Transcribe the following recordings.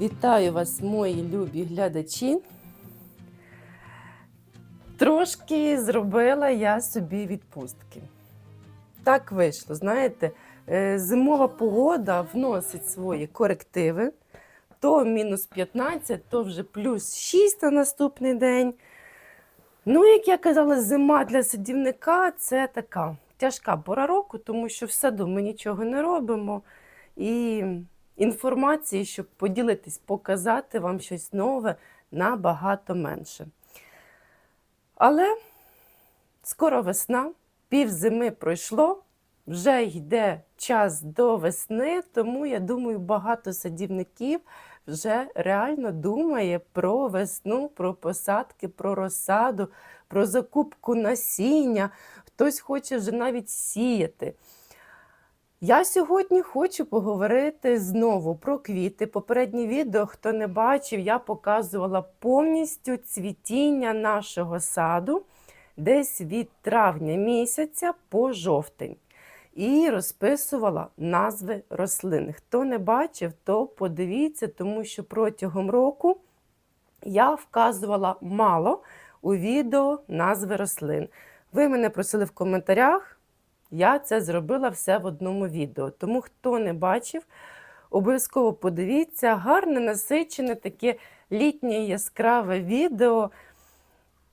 Вітаю вас, мої любі глядачі. Трошки зробила я собі відпустки. Так вийшло, знаєте, е, зимова погода вносить свої корективи. То мінус 15, то вже плюс 6 на наступний день. Ну, як я казала, зима для садівника це така тяжка пора року, тому що в саду ми нічого не робимо. І інформації, щоб поділитись, показати вам щось нове, набагато менше. Але скоро весна, пів зими пройшло, вже йде час до весни, тому я думаю, багато садівників вже реально думає про весну, про посадки, про розсаду, про закупку насіння. Хтось хоче вже навіть сіяти. Я сьогодні хочу поговорити знову про квіти. Попереднє відео, хто не бачив, я показувала повністю цвітіння нашого саду десь від травня місяця по жовтень. І розписувала назви рослин. Хто не бачив, то подивіться, тому що протягом року я вказувала мало у відео назви рослин. Ви мене просили в коментарях. Я це зробила все в одному відео. Тому хто не бачив, обов'язково подивіться. Гарне, насичене, таке літнє яскраве відео.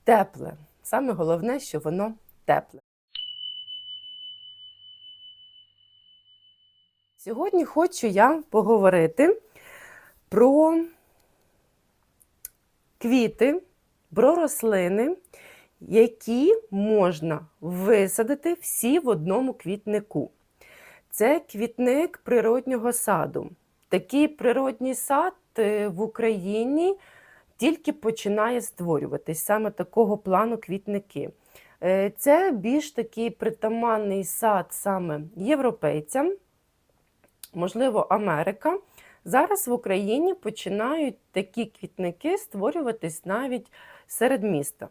Тепле. Саме головне, що воно тепле. Сьогодні хочу я поговорити про квіти, про рослини, які можна висадити всі в одному квітнику. Це квітник природнього саду. Такий природній сад е, в Україні тільки починає створюватись саме такого плану квітники. Е, Це більш такий притаманний сад саме європейцям, можливо, Америка. Зараз в Україні починають такі квітники створюватись навіть серед міста.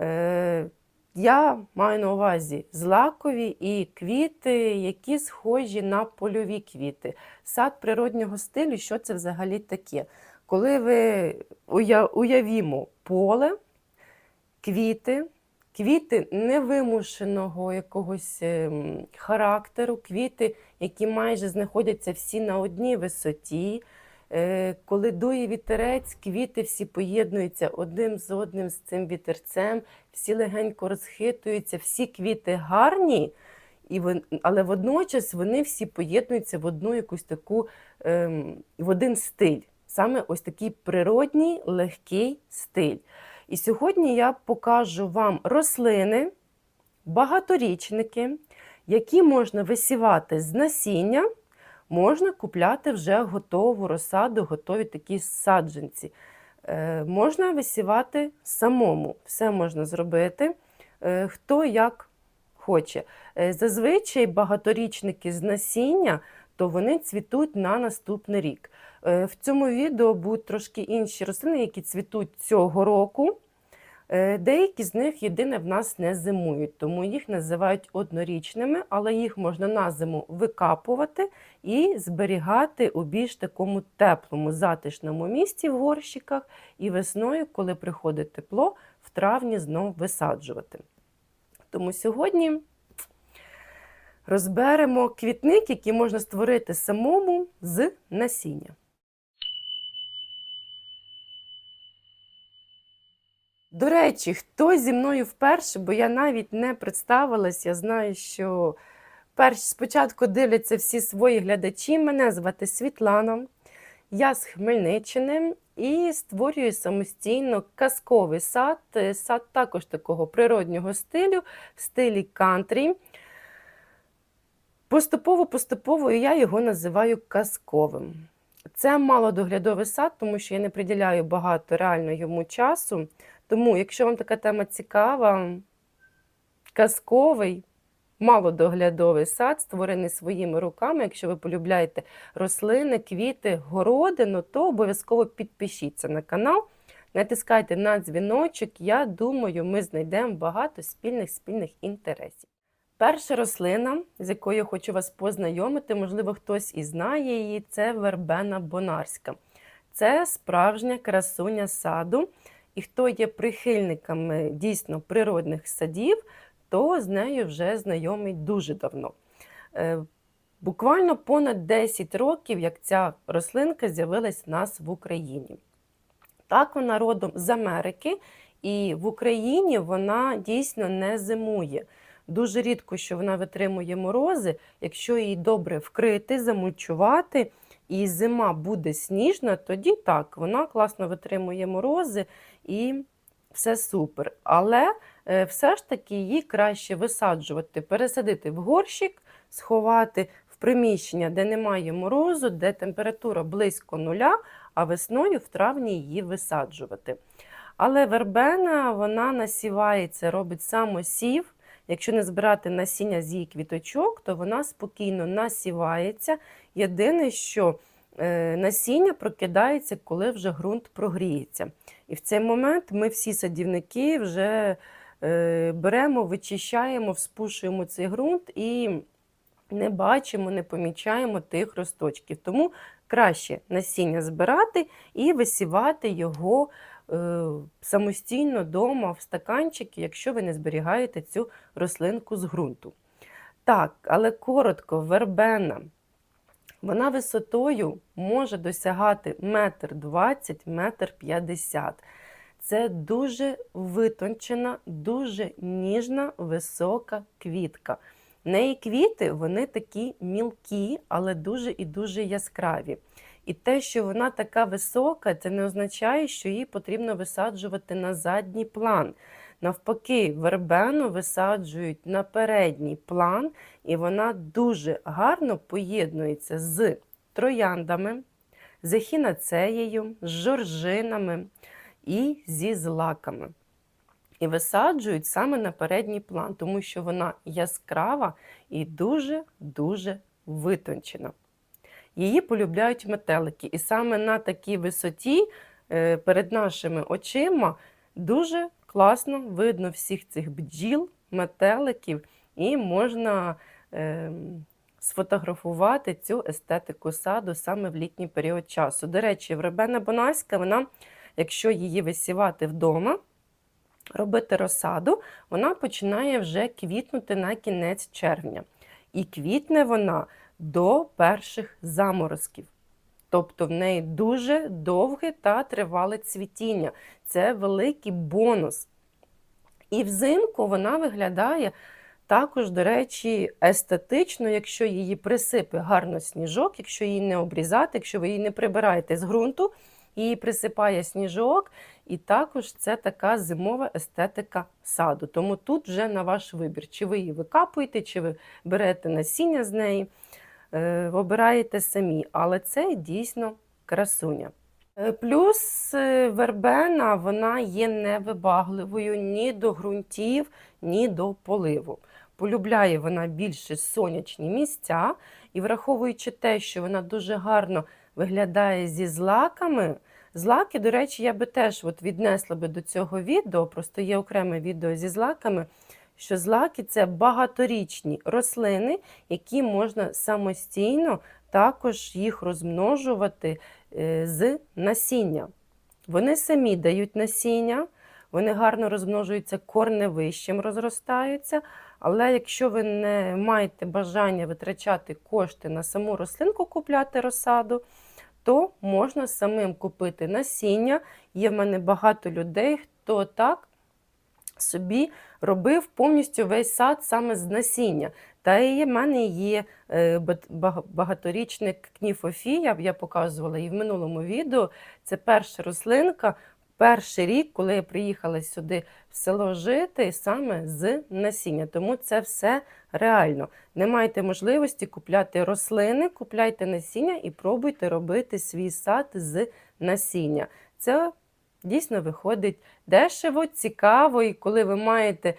Е, Я маю на увазі злакові і квіти, які схожі на польові квіти. Сад природнього стилю, що це взагалі таке? Коли ви уявімо поле, квіти, квіти невимушеного якогось ем, характеру, квіти, які майже знаходяться всі на одній висоті. Е, Коли дує вітерець, квіти всі поєднуються одним з одним з цим вітерцем, всі легенько розхитуються, всі квіти гарні, і але водночас вони всі поєднуються в одну якусь таку ем, в один стиль. Саме ось такий природній легкий стиль. І сьогодні я покажу вам рослини, багаторічники, які можна висівати з насіння, можна купляти вже готову розсаду, готові такі саджанці. Е, можна висівати самому, все можна зробити, е, хто як хоче. Е, зазвичай багаторічники з насіння, то вони цвітуть на наступний рік. В цьому відео будуть трошки інші рослини, які цвітуть цього року. Е, Деякі з них єдине в нас не зимують, тому їх називають однорічними, але їх можна на зиму викапувати і зберігати у більш такому теплому, затишному місці в горщиках, і весною, коли приходить тепло, в травні знов висаджувати. Тому сьогодні розберемо квітник, який можна створити самому з насіння. До речі, хто зі мною вперше, бо я навіть не представилась, я знаю, що перш спочатку дивляться всі свої глядачі. Мене звати Світлана, я з Хмельниччини і створюю самостійно казковий сад. Е, Сад також такого природнього стилю, в стилі кантрі. Поступово-поступово я його називаю казковим. Це малодоглядовий сад, тому що я не приділяю багато реально йому часу. Тому, якщо вам така тема цікава, казковий, малодоглядовий сад, створений своїми руками, якщо ви полюбляєте рослини, квіти, городину, то обов'язково підпишіться на канал, натискайте на дзвіночок. Я думаю, ми знайдемо багато спільних спільних інтересів. Перша рослина, з якою я хочу вас познайомити, можливо, хтось і знає її, це вербена бонарська. Це справжня красуня саду. І хто є прихильниками дійсно природних садів, то з нею вже знайомий дуже давно. Е, Буквально понад 10 років, як ця рослинка з'явилась в нас в Україні. Так, вона родом з Америки, і в Україні вона дійсно не зимує. Дуже рідко, що вона витримує морози, якщо її добре вкрити, замульчувати, і зима буде сніжна, тоді так, вона класно витримує морози і все супер. Але е, все ж таки її краще висаджувати, пересадити в горщик, сховати в приміщення, де немає морозу, де температура близько нуля, а весною в травні її висаджувати. Але вербена вона насівається, робить самосів. Якщо не збирати насіння з її квіточок, то вона спокійно насівається. Єдине, що е, насіння прокидається, коли вже ґрунт прогріється. І в цей момент ми всі садівники вже е, беремо, вичищаємо, вспушуємо цей ґрунт і не бачимо, не помічаємо тих росточків. Тому краще насіння збирати і висівати його самостійно вдома в стаканчики, якщо ви не зберігаєте цю рослинку з ґрунту. Так, але коротко, вербена. Вона висотою може досягати метр двадцять, метр. Це дуже витончена, дуже ніжна, висока квітка. В неї квіти вони такі мілкі, але дуже і дуже яскраві. І те, що вона така висока, це не означає, що її потрібно висаджувати на задній план. Навпаки, вербену висаджують на передній план, і вона дуже гарно поєднується з трояндами, з ехінацеєю, з жоржинами і зі злаками. І висаджують саме на передній план, тому що вона яскрава і дуже-дуже витончена. Її полюбляють метелики. І саме на такій висоті е, перед нашими очима дуже класно видно всіх цих бджіл, метеликів, і можна е, сфотографувати цю естетику саду саме в літній період часу. До речі, вребена бонайська, вона, якщо її висівати вдома, робити розсаду, вона починає вже квітнути на кінець червня. І квітне вона до перших заморозків. Тобто в неї дуже довге та тривале цвітіння. Це великий бонус. І взимку вона виглядає також, до речі, естетично, якщо її присипе гарно сніжок, якщо її не обрізати, якщо ви її не прибираєте з ґрунту, її присипає сніжок, і також це така зимова естетика саду. Тому тут вже на ваш вибір, чи ви її викапуєте, чи ви берете насіння з неї, обираєте самі. Але це дійсно красуня. Е, Плюс е, вербена вона є невибагливою ні до ґрунтів, ні до поливу. Полюбляє вона більше сонячні місця, і враховуючи те, що вона дуже гарно виглядає зі злаками. Злаки, до речі, я би теж от віднесла би до цього відео, просто є окреме відео зі злаками, що злаки це багаторічні рослини, які можна самостійно також їх розмножувати е, з насіння. Вони самі дають насіння, вони гарно розмножуються корневищем, розростаються. Але якщо ви не маєте бажання витрачати кошти на саму рослинку, купляти розсаду, то можна самим купити насіння. Є в мене багато людей, хто так собі робив повністю весь сад саме з насіння. Та і в мене є е, багаторічник кніфофія, я показувала і в минулому відео. Це перша рослинка, перший рік, коли я приїхала сюди в село жити, саме з насіння. Тому це все реально. Не маєте можливості купляти рослини, купляйте насіння і пробуйте робити свій сад з насіння. Це дійсно виходить дешево, цікаво, і коли ви маєте.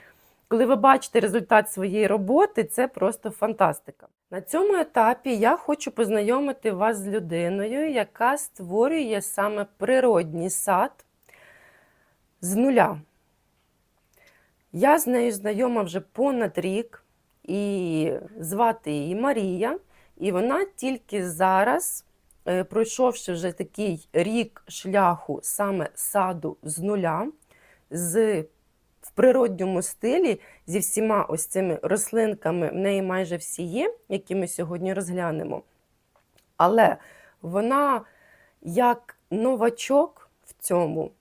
Коли ви бачите результат своєї роботи, це просто фантастика. На цьому етапі я хочу познайомити вас з людиною, яка створює саме природній сад з нуля. Я з нею знайома вже понад рік, і звати її Марія, і вона тільки зараз пройшовши вже такий рік шляху саме саду з нуля, з в природньому стилі зі всіма ось цими рослинками, в неї майже всі є, які ми сьогодні розглянемо. Але вона як новачок в цьому.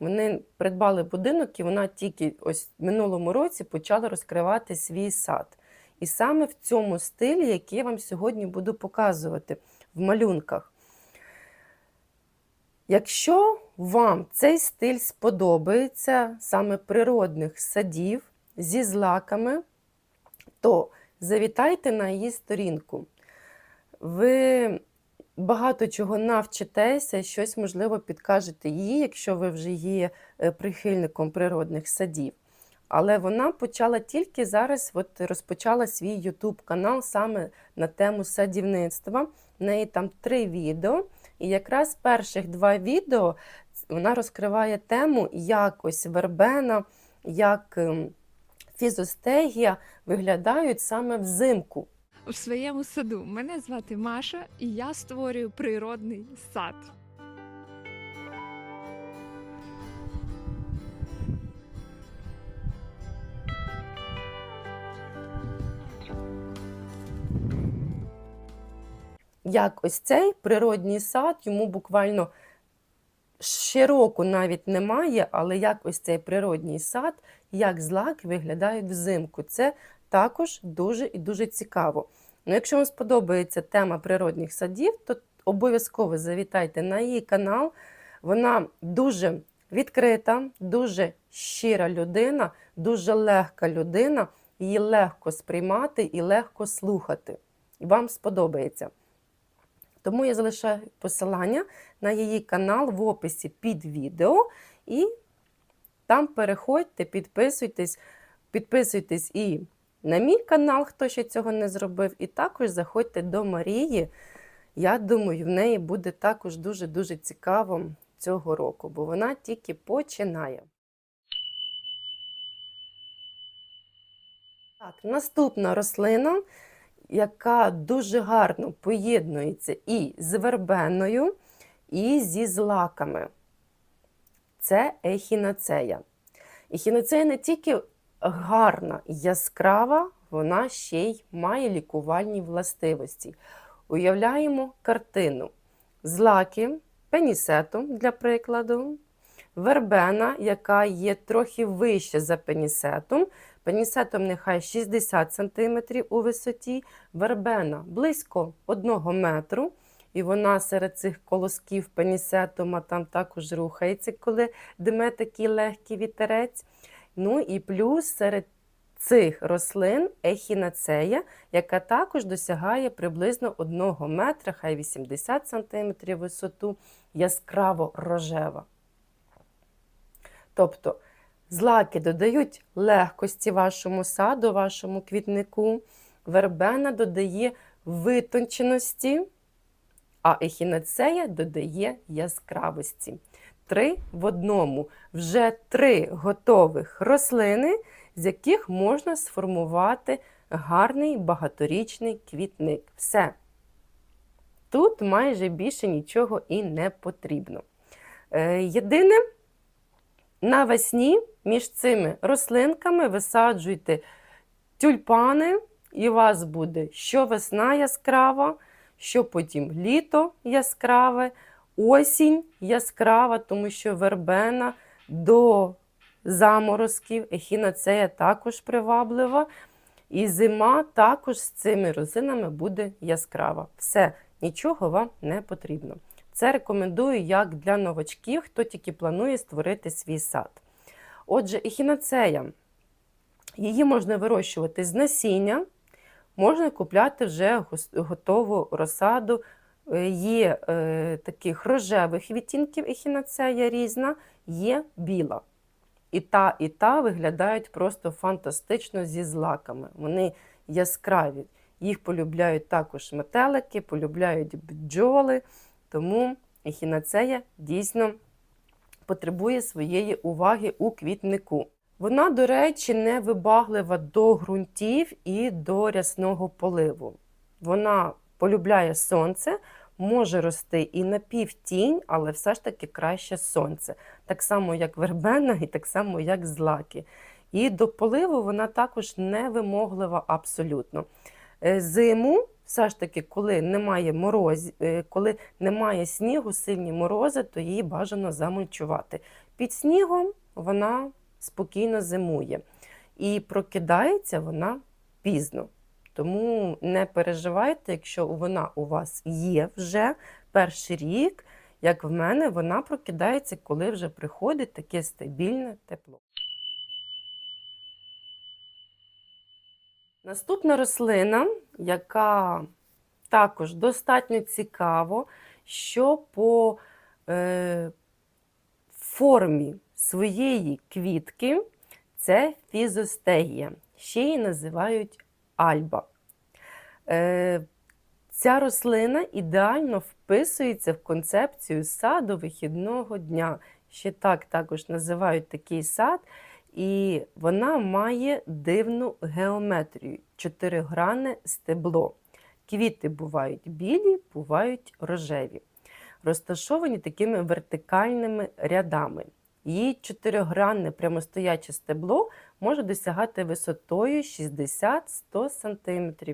Вони придбали будинок, і вона тільки ось в минулому році почала розкривати свій сад. І саме в цьому стилі, який я вам сьогодні буду показувати в малюнках. Якщо вам цей стиль сподобається саме природних садів зі злаками, то завітайте на її сторінку. Ви багато чого навчитеся, щось, можливо, підкажете їй, якщо ви вже є е, прихильником природних садів. Але вона почала тільки зараз, от розпочала свій YouTube канал саме на тему садівництва. В неї там три відео. І якраз перших два відео вона розкриває тему, якось вербена, як ем, фізостегія виглядають саме взимку. у своєму саду. Мене звати Маша, і я створюю природний сад. Як ось цей природній сад, йому буквально ще навіть немає, але як ось цей природній сад, як злаки виглядають взимку. Це також дуже і дуже цікаво. Ну, якщо вам сподобається тема природних садів, то обов'язково завітайте на її канал. Вона дуже відкрита, дуже щира людина, дуже легка людина. Її легко сприймати і легко слухати. Вам сподобається. Тому я залишаю посилання на її канал в описі під відео. І там переходьте, підписуйтесь, підписуйтесь і на мій канал, хто ще цього не зробив. І також заходьте до Марії. Я думаю, в неї буде також дуже-дуже цікаво цього року, бо вона тільки починає. Так, наступна рослина, яка дуже гарно поєднується і з вербеною, і зі злаками. Це ехінацея. Ехінацея не тільки гарна, яскрава, вона ще й має лікувальні властивості. Уявляємо картину: злаки, пенісетум, для прикладу, вербена, яка є трохи вище за пенісетум. Пенісетом нехай 60 см у висоті, вербена близько 1 метру. І вона серед цих колосків пенісетума там також рухається, коли дме такий легкий вітерець. Ну і плюс серед цих рослин ехінацея, яка також досягає приблизно 1 метра, хай 80 см висоту, яскраво рожева. Тобто злаки додають легкості вашому саду, вашому квітнику, вербена додає витонченості, а ехінацея додає яскравості. Три в одному. Вже три готових рослини, з яких можна сформувати гарний багаторічний квітник. Все. Тут майже більше нічого і не потрібно. Е, Єдине, навесні між цими рослинками висаджуйте тюльпани, і у вас буде що весна яскрава, що потім літо яскраве, осінь яскрава, тому що вербена до заморозків, ехінацея також приваблива. І зима також з цими розинами буде яскрава. Все, нічого вам не потрібно. Це рекомендую як для новачків, хто тільки планує створити свій сад. Отже, ехінацея. Її можна вирощувати з насіння, можна купляти вже готову розсаду. Е, Є е, таких рожевих відтінків ехінацея різна, є біла. І та, і та виглядають просто фантастично зі злаками. Вони яскраві. Їх полюбляють також метелики, полюбляють бджоли. Тому ехінацея дійсно потребує своєї уваги у квітнику. Вона, до речі, не вибаглива до ґрунтів і до рясного поливу. Вона полюбляє сонце, може рости і на півтінь, але все ж таки краще сонце. Так само, як вербена, і так само, як злаки. І до поливу вона також невимоглива абсолютно. Е, Зиму, все ж таки, коли немає мороз, е, коли немає снігу, сильні морози, то її бажано замульчувати. Під снігом вона спокійно зимує. І прокидається вона пізно. Тому не переживайте, якщо вона у вас є вже перший рік, як в мене, вона прокидається, коли вже приходить таке стабільне тепло. Наступна рослина, яка також достатньо цікаво, що по е, формі своєї квітки це фізостегія. Ще її називають альба. Е, ця рослина ідеально вписується в концепцію саду вихідного дня. Ще так також називають такий сад. І вона має дивну геометрію чотиригранне стебло. Квіти бувають білі, бувають рожеві, розташовані такими вертикальними рядами. Її чотиригранне прямостояче стебло може досягати висотою 60-100 см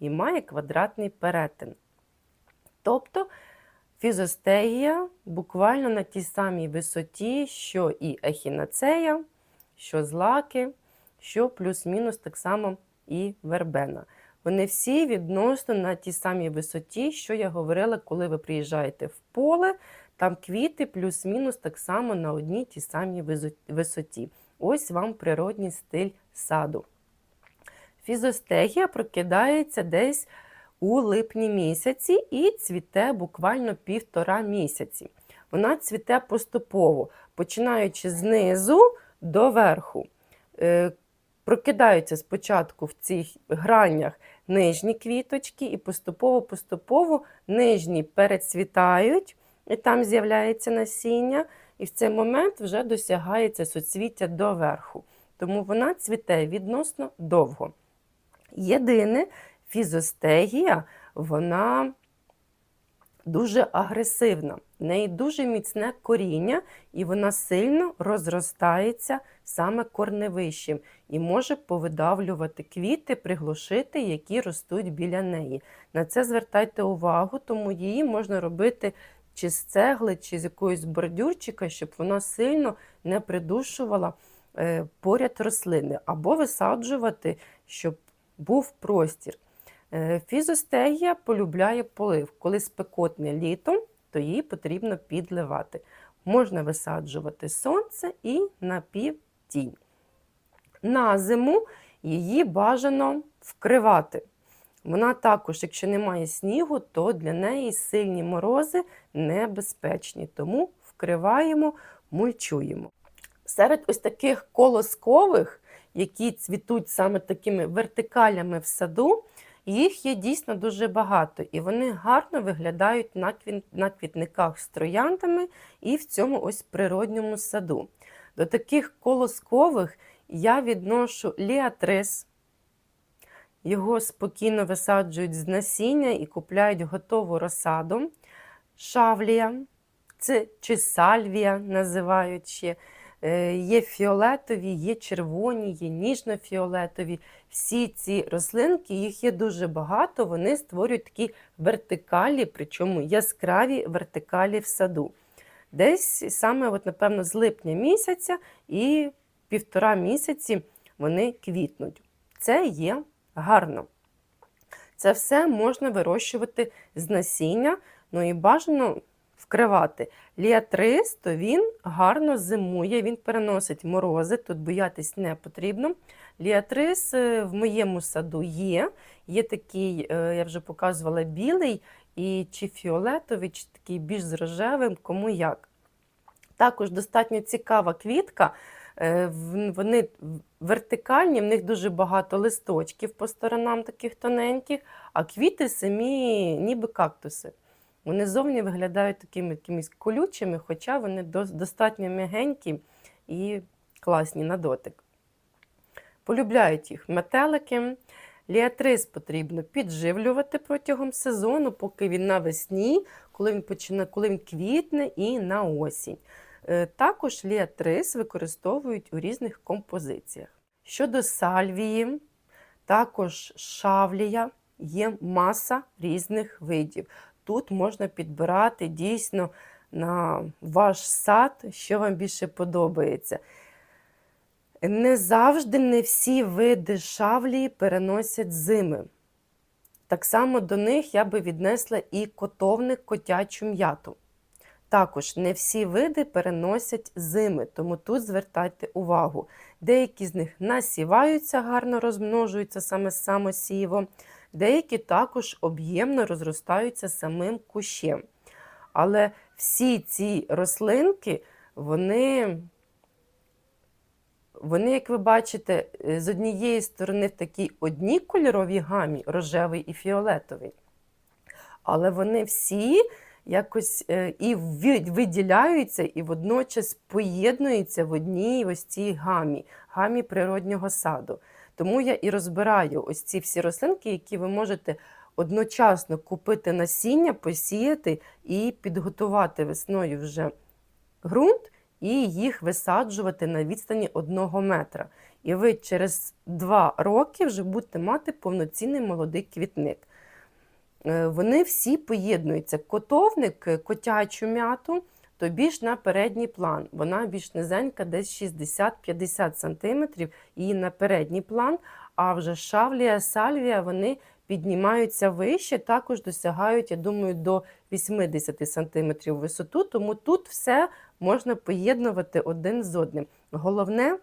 і має квадратний перетин. Тобто фізостегія буквально на тій самій висоті, що і ехінацея, що злаки, що плюс-мінус так само і вербена. Вони всі відносно на тій самій висоті, що я говорила, коли ви приїжджаєте в поле, там квіти плюс-мінус так само на одній тій самій висоті. Ось вам природній стиль саду. Фізостегія прокидається десь у липні місяці і цвіте буквально півтора місяці. Вона цвіте поступово, починаючи знизу до верху. Е, Прокидаються спочатку в цих гранях нижні квіточки, і поступово-поступово нижні перецвітають, і там з'являється насіння, і в цей момент вже досягається суцвіття до верху. Тому вона цвіте відносно довго. Єдине, фізостегія, вона дуже агресивна. В неї дуже міцне коріння, і вона сильно розростається саме корневищем і може повидавлювати квіти, приглушити, які ростуть біля неї. На це звертайте увагу, тому її можна робити чи з цегли, чи з якоїсь бордюрчика, щоб вона сильно не придушувала е, поряд рослини, або висаджувати, щоб був простір. Е, Фізостегія полюбляє полив. Коли спекотне літо, то її потрібно підливати. Можна висаджувати сонце і напівтінь. На зиму її бажано вкривати. Вона також, якщо немає снігу, то для неї сильні морози небезпечні, тому вкриваємо, мульчуємо. Серед ось таких колоскових, які цвітуть саме такими вертикалями в саду, їх є дійсно дуже багато, і вони гарно виглядають на, квітниках з трояндами і в цьому ось природньому саду. До таких колоскових я відношу ліатрис. Його спокійно висаджують з насіння і купляють готову розсаду. Шавлія, це чи сальвія називають ще. Е, Є фіолетові, є червоні, є ніжно-фіолетові. Всі ці рослинки, їх є дуже багато, вони створюють такі вертикалі, причому яскраві вертикалі в саду. Десь саме, от, напевно, з липня місяця і півтора місяці вони квітнуть. Це є гарно. Це все можна вирощувати з насіння, ну і бажано вкривати. Ліатрис, то він гарно зимує, він переносить морози, тут боятись не потрібно. Ліатрис е, в моєму саду є. Є такий, е, я вже показувала, білий і чи фіолетовий, чи такий більш з рожевим, кому як. Також достатньо цікава квітка. Е, Вони вертикальні, в них дуже багато листочків по сторонам таких тоненьких, а квіти самі ніби кактуси. Вони зовні виглядають такими якимись колючими, хоча вони достатньо м'ягенькі і класні на дотик. Полюбляють їх метелики. Ліатрис потрібно підживлювати протягом сезону, поки він навесні, коли він починає, коли він квітне і на осінь. Е, Також ліатрис використовують у різних композиціях. Щодо сальвії, також шавлія, є маса різних видів. Тут можна підбирати дійсно на ваш сад, що вам більше подобається. Не завжди не всі види шавлії переносять зими. Так само до них я би віднесла і котовник котячу м'яту. Також не всі види переносять зими, тому тут звертайте увагу. Деякі з них насіваються, гарно розмножуються саме самосівом, деякі також об'ємно розростаються самим кущем. Але всі ці рослинки, вони, вони, як ви бачите, е, з однієї сторони в такій одній кольоровій гамі, рожевий і фіолетовий. Але вони всі якось е, і виділяються, і водночас поєднуються в одній ось цій гамі, гамі природнього саду. Тому я і розбираю ось ці всі рослинки, які ви можете одночасно купити насіння, посіяти і підготувати весною вже ґрунт і їх висаджувати на відстані одного метра. І ви через два роки вже будете мати повноцінний молодий квітник. Е, Вони всі поєднуються. Котовник, е, котячу м'яту, то більш на передній план. Вона більш низенька, десь 60-50 см, і на передній план. А вже шавлія, сальвія, вони піднімаються вище, також досягають, я думаю, до 80 см висоту. Тому тут все можна поєднувати один з одним. Головне,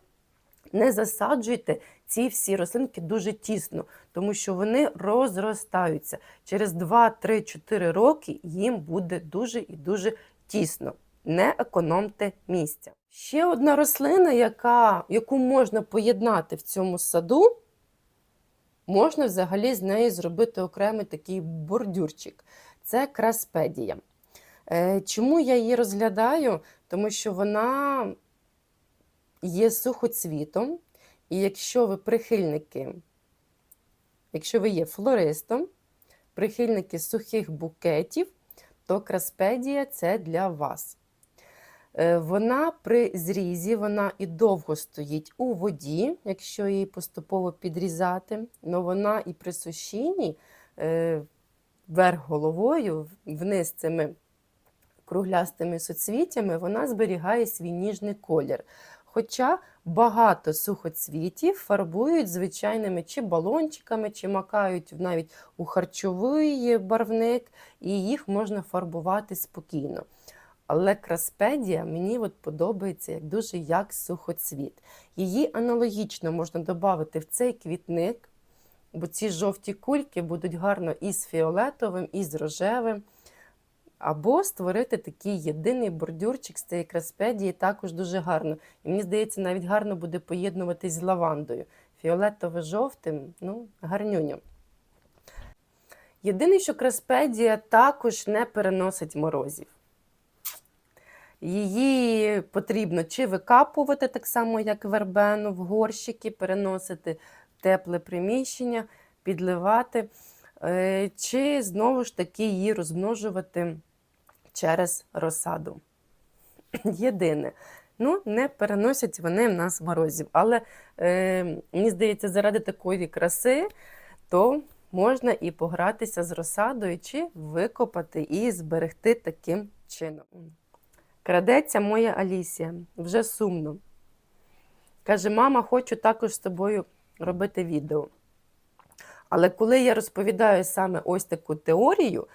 не засаджуйте ці всі рослинки дуже тісно, тому що вони розростаються. Через 2-3-4 роки їм буде дуже і дуже тісно. Не економте місця. Ще одна рослина, яка, яку можна поєднати в цьому саду, можна взагалі з неї зробити окремий такий бордюрчик. Це краспедія. Е, Чому я її розглядаю? Тому що вона є сухоцвітом, і якщо ви прихильники, якщо ви є флористом, прихильники сухих букетів, то краспедія це для вас. Е, Вона при зрізі, вона і довго стоїть у воді, якщо її поступово підрізати, але вона і при сушінні е, вверх головою, вниз цими круглястими соцвітями, вона зберігає свій ніжний колір. Хоча багато сухоцвітів фарбують звичайними чи балончиками, чи макають навіть у харчовий барвник, і їх можна фарбувати спокійно. Але краспедія мені от подобається як дуже як сухоцвіт. Її аналогічно можна додати в цей квітник, бо ці жовті кульки будуть гарно і з фіолетовим, і з рожевим. Або створити такий єдиний бордюрчик з цієї краспедії також дуже гарно. І мені здається, навіть гарно буде поєднуватись з лавандою. Фіолетово-жовтим, ну, гарнюню. Єдине, що краспедія також не переносить морозів. Її потрібно чи викапувати так само, як вербену, в горщики, переносити в тепле приміщення, підливати, е, чи знову ж таки її розмножувати через розсаду. Єдине. Ну, не переносять вони в нас морозів. Але е, мені здається, заради такої краси, то можна і погратися з розсадою, чи викопати і зберегти таким чином. Крадеться моя Алісія, вже сумно. Каже, мама, хочу також з тобою робити відео. Але коли я розповідаю саме ось таку теорію,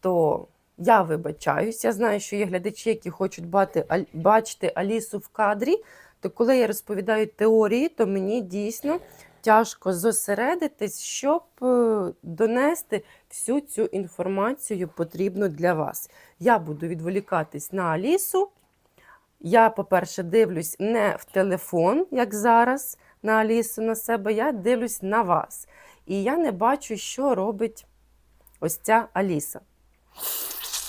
то я вибачаюсь, я знаю, що є глядачі, які хочуть бати, бачити Алісу в кадрі, то коли я розповідаю теорії, то мені дійсно тяжко зосередитись, щоб е, донести всю цю інформацію потрібну для вас. Я буду відволікатись на Алісу. Я, по-перше, дивлюсь не в телефон, як зараз, на Алісу на себе, я дивлюсь на вас. І я не бачу, що робить ось ця Аліса.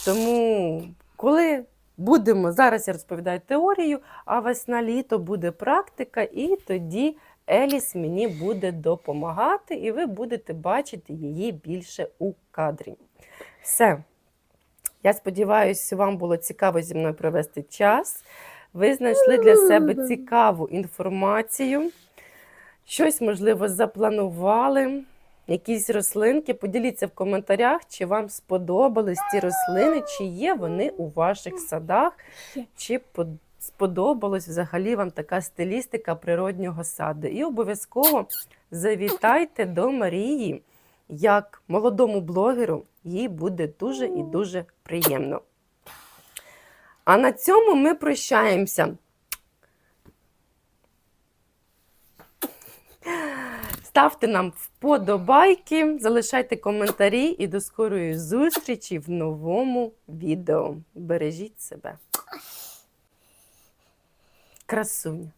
Тому, коли будемо, зараз я розповідаю теорію, а весна літо буде практика, і тоді Еліс мені буде допомагати, і ви будете бачити її більше у кадрі. Все. Я сподіваюся, вам було цікаво зі мною провести час. Ви знайшли для себе цікаву інформацію. Щось, можливо, запланували, якісь рослинки. Поділіться в коментарях, чи вам сподобались ці рослини, чи є вони у ваших садах, чи по- сподобалась взагалі вам така стилістика природнього саду. І обов'язково завітайте до Марії як молодому блогеру, їй буде дуже і дуже приємно. А на цьому ми прощаємося. Ставте нам вподобайки, залишайте коментарі і до скорої зустрічі в новому відео. Бережіть себе. Красуня.